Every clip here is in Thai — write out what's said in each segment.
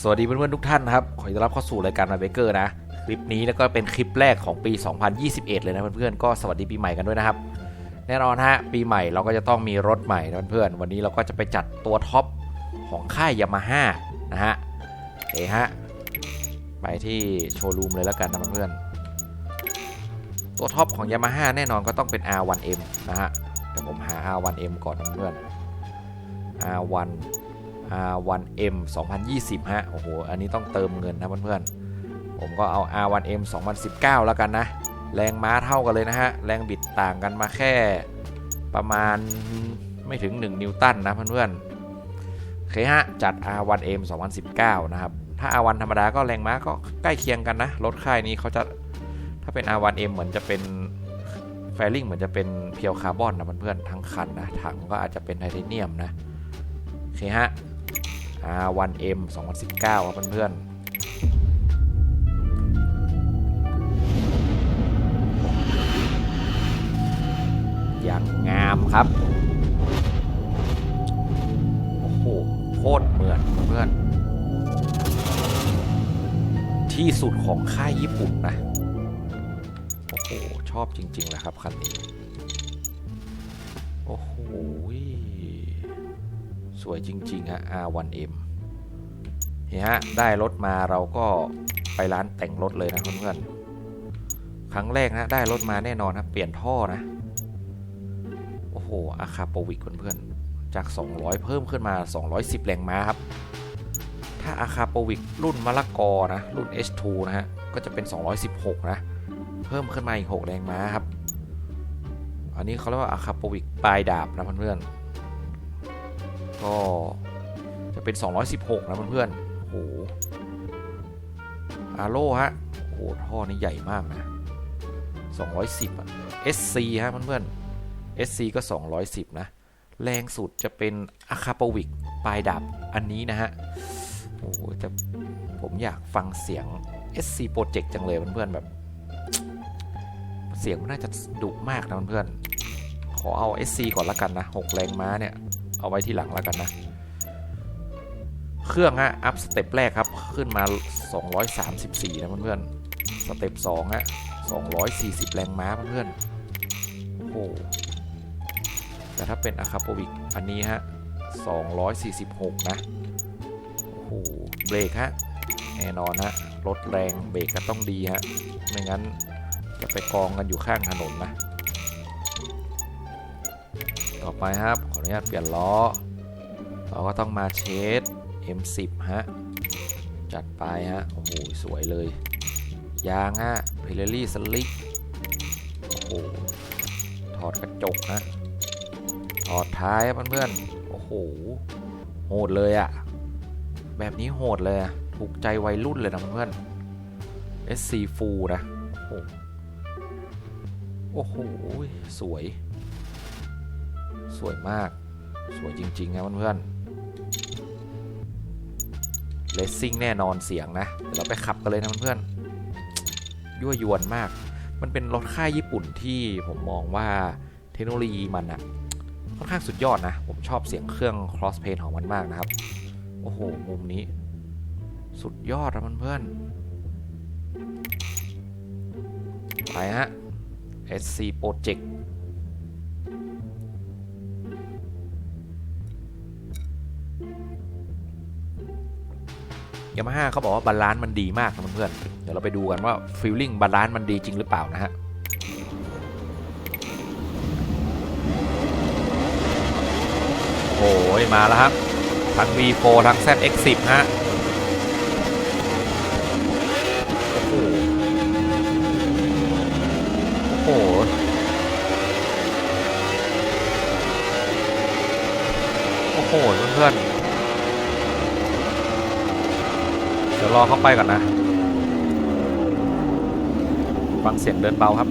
สวัสดีเพื่อนๆทุกท่านนะครับ ขอต้อนรับเข้าสู่รายการมาเบเกอร์นะ คลิปนี้แล้วก็เป็นคลิปแรกของปี 2021 เลยนะเพื่อนๆก็สวัสดีปีใหม่กันด้วยนะครับ แน่นอนฮะปีใหม่เราก็จะต้องมีรถใหม่นะเพื่อนๆวันนี้เราก็จะไปจัดตัวท็อปของค่ายยามาฮ่านะฮะโอฮะไปที่โชว์รูมเลยแล้วกันนะเพื่อนๆตัวท็อปของยามาฮ่าแน่นอนก็ต้องเป็น R1M นะฮะเดี๋ยวผมหา R1M ก่อนนะเพื่อน R1 R1M 2020 ฮะ โอ้โห อันนี้ต้องเติมเงินนะเพื่อนๆ ผมก็เอา R1M 2019 แล้วกันนะ แรงม้าเท่ากันเลยนะฮะ แรงบิดต่างกันมาแค่ประมาณไม่ถึง 1 นิวตันนะเพื่อนๆโอเคฮะ จัด R1M 2019 นะครับ ถ้า R1 ธรรมดาก็แรงม้าก็ใกล้เคียงกันนะ รถค่ายนี้เขาจะ ถ้าเป็น R1M เหมือนจะเป็นแฟลิงเหมือนจะเป็นเพียวคาร์บอนนะเพื่อนๆทั้งคันนะถังก็อาจจะเป็นไทเทเนียมนะโอเคฮะ R1M 2019 ครับเพื่อนๆอย่างงามครับ โอ้โห โคตรเหมือนเพื่อน ที่สุดของค่ายญี่ปุ่นนะ โอ้โห ชอบจริงๆเลยครับ คันนี้ โอ้โห วยจริงๆฮะ R1M เฮ้ยฮะ ได้รถมาเราก็ไปร้านแต่งรถเลยนะเพื่อนๆ ครั้งแรกนะ ได้รถมาแน่นอนครับเปลี่ยนท่อนะ โอ้โห อาคาโปวิกเพื่อนๆ จาก 200 เพิ่มขึ้นมา 210 แรงม้าครับ ถ้าอาคาโปวิกรุ่นมะละกอนะ รุ่น H2 นะฮะ ก็จะเป็น 216 นะ เพิ่มขึ้นมาอีก 6 แรงม้าครับ อันนี้เขาเรียกว่าอาคาโปวิกปลายดาบนะเพื่อนๆ ก็จะเป็น 216 นะเพื่อนๆโอ้โหอาโลฮะโอ้โหท่อนี้ใหญ่มากนะ 210อะ SC ฮะเพื่อนๆ SC ก็ 210 นะ แรงสุดจะเป็นอาคาโปวิกปลายดาบอันนี้นะฮะโอ้โหจะผมอยากฟังเสียง SC Project จังเลยเพื่อนๆแบบ เสียงมันน่าจะดุมากนะเพื่อนๆขอเอา SC ก่อนละกันนะ 6 แรงม้าเนี่ย เอาไว้ที่หลังและกันนะ เครื่องฮะ อัพสเต็ปแรกครับ ขึ้นมา 234 นะเพื่อนๆ สเต็ป2ฮะ 240 แรงม้าเพื่อนๆ โอ้โห แต่ถ้าเป็นอะคาโปวิกอันนี้ฮะ 246 นะ โอ้โห เบรกฮะ แน่นอนฮะ รถแรงเบรกก็ต้องดีฮะ ไม่งั้นจะไปกองกันอยู่ข้างถนนนะ ต่อไปครับ นุญาตเปลี่ยนล้อ เราก็ต้องมาเชด M10 ฮะ จัดไปฮะ โอ้โห สวยเลย ยางฮะพิเรลี่สลิก โอ้โห ถอดกระจกนะ ถอดท้ายเพื่อนๆ โอ้โห โหดเลยอะแบบนี้โหดเลยอะถูกใจวัยรุ่นเลยนะเพื่อน SC Full นะโอ้โหโอ้โห สวย สวยมาก สวยจริง ๆ นะเพื่อนๆเลสซิ่งแน่นอนเสียงนะ เดี๋ยวเราไปขับกันเลยนะเพื่อนๆยั่วยวนมาก มันเป็นรถค่ายญี่ปุ่นที่ผมมองว่าเทคโนโลยีมันอะค่อนข้างสุดยอดนะ ผมชอบเสียงเครื่อง cross plane ของมันมากนะครับ โอ้โห มุมนี้ สุดยอดนะเพื่อนๆไปฮะ SC Project ยามาฮ่าเขาบอกว่าบาลานซ์มันดีมากนะเพื่อนๆเดี๋ยวเราไปดูกันว่าฟีลลิ่งบาลานซ์มันดีจริงหรือเปล่านะฮะโอ้ยมาแล้วครับทั้ง V4 ทั้ง ZX10 ฮะ รอเข้าไปก่อนนะ ฟังเสียงเดินเบาครับ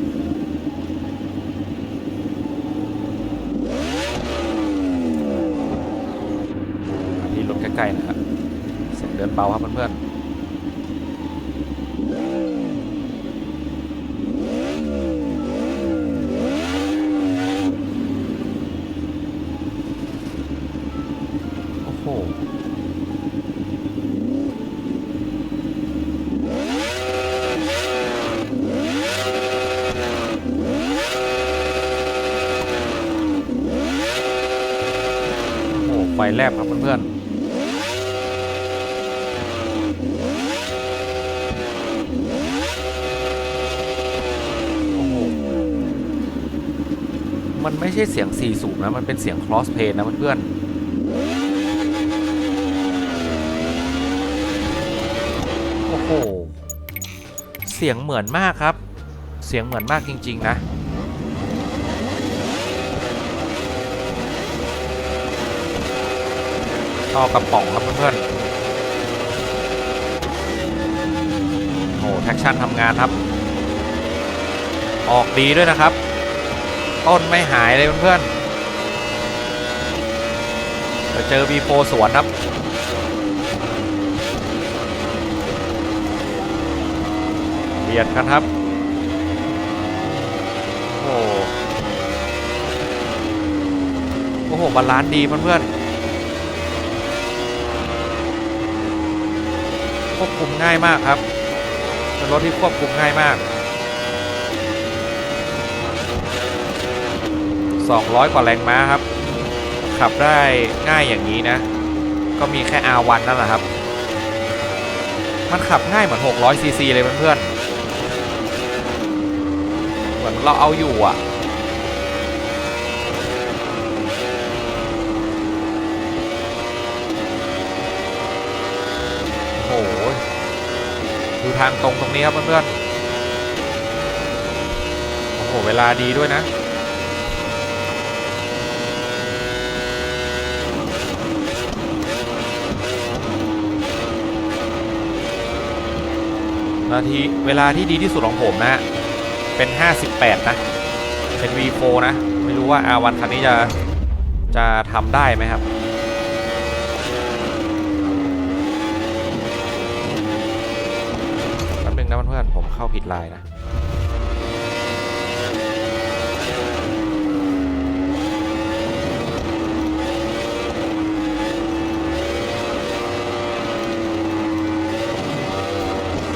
ที่รถใกล้ๆนะครับ เสียงเดินเบาครับเพื่อนๆ โอ้โห ไฟ แลบครับเพื่อนๆมันไม่ใช่เสียง4สูบนะ มันเป็นเสียง cross play นะเพื่อนๆโอ้โห เสียงเหมือนมากครับ เสียงเหมือนมากจริง ๆ นะ ต่อกระป๋องครับเพื่อนๆโอ้แท็กชั่นทำงานครับ ออกดีด้วยนะครับ ต้นไม่หายเลยเพื่อนๆจะเจอบีโฟสวนครับเบียดกันครับโอ้โหโอ้โหบาลานซ์ดีเพื่อนๆ ควบคุมง่ายมากครับเป็นรถที่ควบคุมง่ายมาก 200 กว่าแรงม้าครับ ขับได้ง่ายอย่างนี้นะ ก็มีแค่ R1 นั่นแหละครับ มันขับง่ายเหมือน 600ซีซีเลยเพื่อนๆ เหมือนเราเอาอยู่อะ ดูทางตรงตรงนี้ครับเพื่อนๆ โอ้โห เวลาดีด้วยนะ นาที เวลาที่ดีที่สุดของผมนะ เป็น 58 นะ เป็น V4 นะ ไม่รู้ว่า R1 คันนี้จะ จะทำได้ไหมครับ แป๊บนึงนะเพื่อนผมเข้าผิดไลน์นะ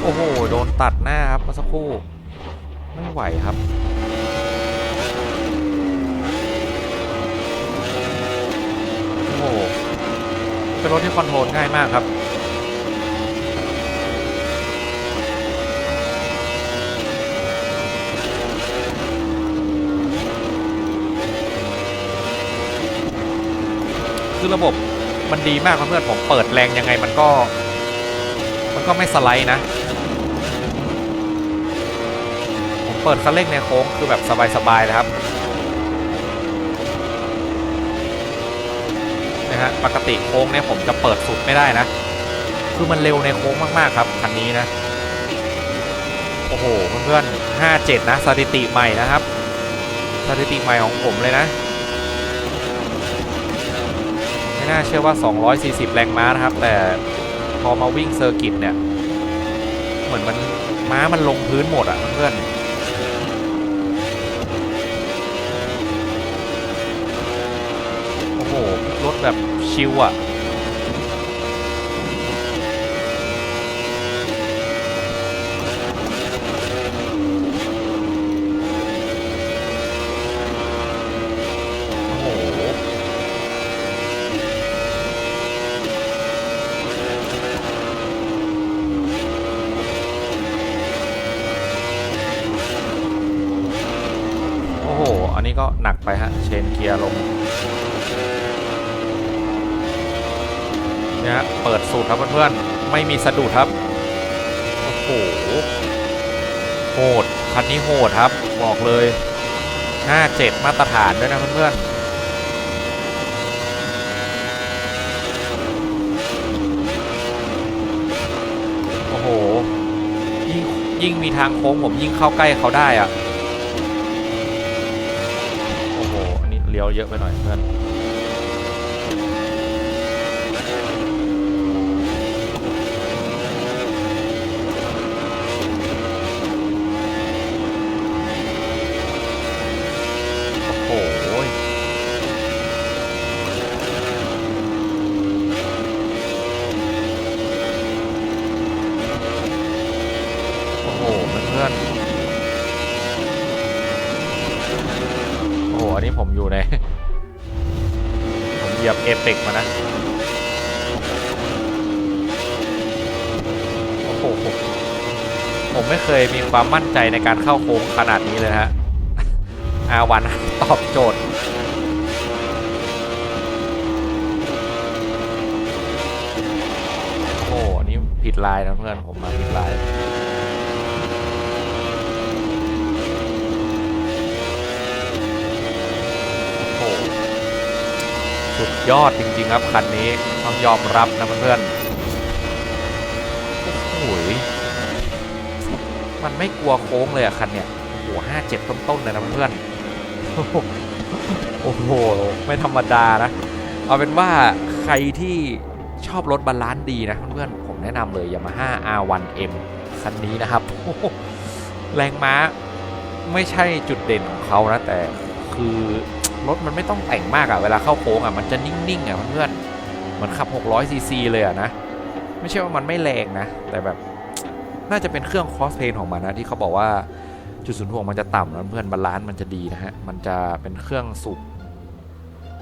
โอ้โห โดนตัดหน้าครับเมื่อสักครู่ ไม่ไหวครับ โอ้โหเป็นรถที่คอนโทรลง่ายมากครับ คือระบบมันดีมากครับเพื่อนผมเปิดแรงยังไงมันก็ มันก็ไม่สไลด์นะ ผมเปิดคันเร่งในโค้งคือแบบสบายๆเลยครับนะฮะปกติโค้งเนี่ยผมจะเปิดสุดไม่ได้นะ คือมันเร็วในโค้งมากๆครับคันนี้นะ โอ้โหเพื่อนๆ 57 นะสถิติใหม่นะครับ สถิติใหม่ของผมเลยนะ ไม่ น่าเชื่อว่า 240 แรงม้านะครับ แต่พอมาวิ่งเซอร์กิตเนี่ย เหมือนมันม้ามันลงพื้นหมดอะเพื่อนโอ้โห รถแบบชิวอะโอ้โห โอ้โห อันนี้ก็หนัก ไปฮะเชนเกียร์ลงเนี่ยฮะเปิดสูตรครับเพื่อนๆไม่มีสะดุดครับโอ้โหโหดคันนี้โหดครับบอกเลย 57 มาตรฐานด้วยนะเพื่อนๆโอ้โหยิ่งยิ่งมีทางโค้งผมยิ่งเข้าใกล้เขาได้อะ โอ้โห อันนี้ เลี้ยวเยอะไปหน่อยเพื่อน โอ้โห โอ้โห เพื่อนๆ โอันนี้ผมอยู่ในเหยียบเอเปกมานะ โอ้โห ผมไม่เคยมีความมั่นใจในการเข้าโค้งขนาดนี้เลยฮะอาวันตอบโจทย์โอ้โหนี่ผิดลายนะเพื่อนผมมาผิดลาย โอ้โห สุดยอดจริงๆครับคันนี้ต้องยอมรับนะเพื่อนโอ้โหมันไม่กลัวโค้งเลยอะคันเนี้ยโอ้โหห้าเจ็ดต้นๆเลยนะเพื่อนโอ้โห ไม่ธรรมดานะ เอาเป็นว่าใครที่ชอบรถบาลานซ์ดีนะเพื่อนๆผมแนะนำเลย Yamaha R1M คันนี้นะครับ แรงม้าไม่ใช่จุดเด่นของเขานะแต่คือ รถมันไม่ต้องแต่งมากอะเวลาเข้าโค้งอะมันจะนิ่งๆอะเพื่อนๆเหมือนขับ 600ซีซีเลยอะนะไม่ใช่ว่ามันไม่แรงนะ แต่แบบน่าจะเป็นเครื่องคอสเพนของมันนะที่เขาบอกว่าจุดศูนย์ถ่วงมันจะต่ำนะเพื่อนบาลานซ์มันจะดีนะฮะมันจะเป็นเครื่องสูบ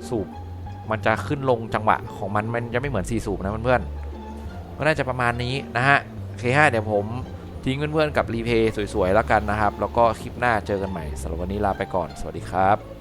สูบมันจะขึ้นลงจังหวะของมันมันจะไม่เหมือน4สูบนะเพื่อนๆก็น่าจะประมาณนี้นะฮะโอเคฮะเดี๋ยวผมทิ้งเพื่อนๆกับรีเพย์สวยๆแล้วกันนะครับ แล้วก็คลิปหน้าเจอกันใหม่สำหรับวันนี้ลาไปก่อน สวัสดีครับ